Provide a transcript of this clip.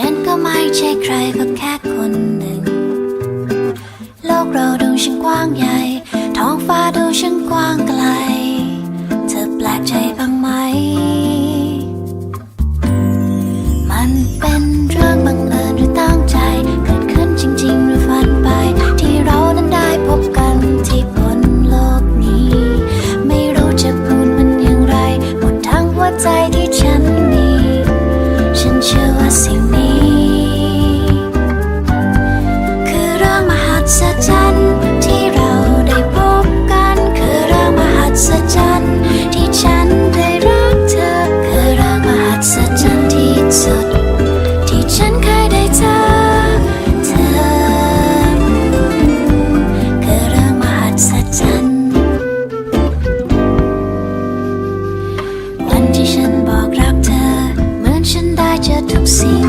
ฉันก็ไม่ใช่ใครก็แค่คนหนึ่ง โลกเราดูช่างกว้างใหญ่ ศจรรย์ที่เราได้พบกันคือเรื่องมหัศจรรย์ที่ฉันได้รักเธอ คือเรื่องมหัศจรรย์ที่สุด ที่ฉันเคยได้เจอเธอ คือเรื่องมหัศจรรย์วันที่ฉันบอกรักเธอ เหมือนฉันได้เจอทุกสิ่ง